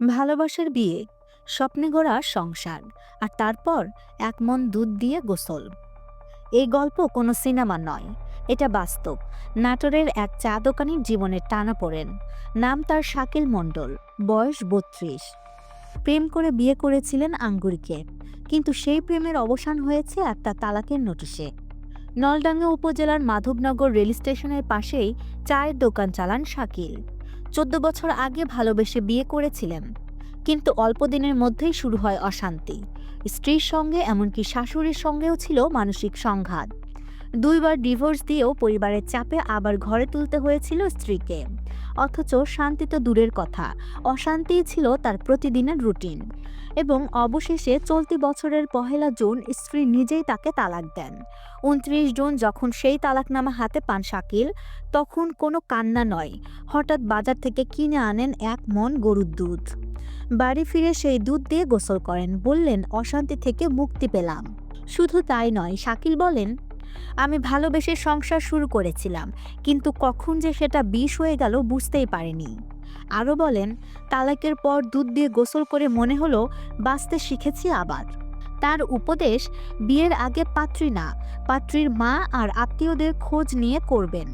ভালোবাসার বিয়ে, স্বপ্নে গড়া সংসার, আর তারপর এক মন দুধ দিয়ে গোসল। এই গল্প কোনো সিনেমা নয়, এটা বাস্তব। নাটোরের এক চা দোকানির জীবনের টানা পড়েন, নাম তার শাকিল মণ্ডল, বয়স বত্রিশ। প্রেম করে বিয়ে করেছিলেন আঙ্গুরিকে, কিন্তু সেই প্রেমের অবসান হয়েছে একটা তালাকের নোটিশে। নলডাঙ্গা উপজেলার মাধবনগর রেল স্টেশনের পাশেই চায়ের দোকান চালান শাকিল। চোদ্দ বছর আগে ভালোবেসে বিয়ে করেছিলেন। কিন্তু অল্প দিনের মধ্যেই শুরু হয় অশান্তি। স্ত্রীর সঙ্গে এমনকি শাশুড়ির সঙ্গেও ছিল মানসিক সংঘাত। দুইবার ডিভোর্স দিয়েও পরিবারের চাপে আবার ঘরে তুলতে হয়েছিল স্ত্রীকে। অথচ শান্তি তো দূরের কথা। অশান্তিই ছিল তার প্রতিদিনের রুটিন। এবং অবশেষে চলতি বছরের পহেলা জুন স্ত্রী নিজেই তাকে তালাক দেন। উনত্রিশ জুন যখন সেই তালাকনামা হাতে পান শাকিল, তখন কোনো কান্না নয়। হঠাৎ বাজার থেকে কিনে আনেন এক মন গরুর দুধ। বাড়ি ফিরে সেই দুধ দিয়ে গোসল করেন। বললেন, অশান্তি থেকে মুক্তি পেলাম। শুধু তাই নয়, শাকিল বলেন আমি ভালোবেসে সংসার শুরু করেছিলাম, কিন্তু কখন যে সেটা বিষ হয়ে গেল বুঝতেই পারিনি। আরও বলেন, তালাকের পর দুধ দিয়ে গোসল করে মনে হলো বাঁচতে শিখেছি আবার। তার উপদেশ, বিয়ের আগে পাত্রী না, পাত্রীর মা আর আত্মীয়দের খোঁজ নিয়ে করবেন।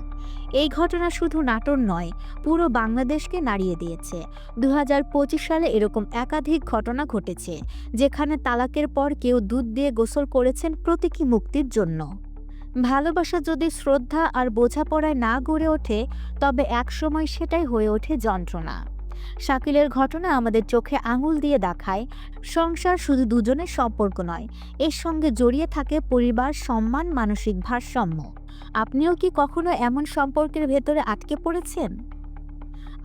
এই ঘটনা শুধু নাটোর নয়, পুরো বাংলাদেশকে নাড়িয়ে দিয়েছে। দু হাজার পঁচিশ সালে এরকম একাধিক ঘটনা ঘটেছে, যেখানে তালাকের পর কেউ দুধ দিয়ে গোসল করেছেন প্রতীকী মুক্তির জন্য। ভালোবাসা যদি শ্রদ্ধা আর বোঝাপড়ায় না গড়ে ওঠে, তবে একসময় সেটাই হয়ে ওঠে যন্ত্রণা। শাকিলের ঘটনা আমাদের চোখে আঙুল দিয়ে দেখায়, সংসার শুধু দুজনের সম্পর্ক নয়, এর সঙ্গে জড়িয়ে থাকে পরিবার, সম্মান, মানসিক ভারসাম্য। আপনিও কি কখনো এমন সম্পর্কের ভেতরে আটকে পড়েছেন?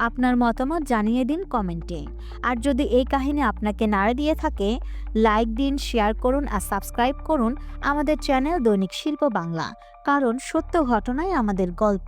আপনার মতামত জানিয়ে দিন কমেন্টে। আর যদি এই কাহিনী আপনাকে নাড়া দিয়ে থাকে, লাইক দিন, শেয়ার করুন আর সাবস্ক্রাইব করুন আমাদের চ্যানেল দৈনিক শিল্প বাংলা। কারণ সত্য ঘটনাই আমাদের গল্প।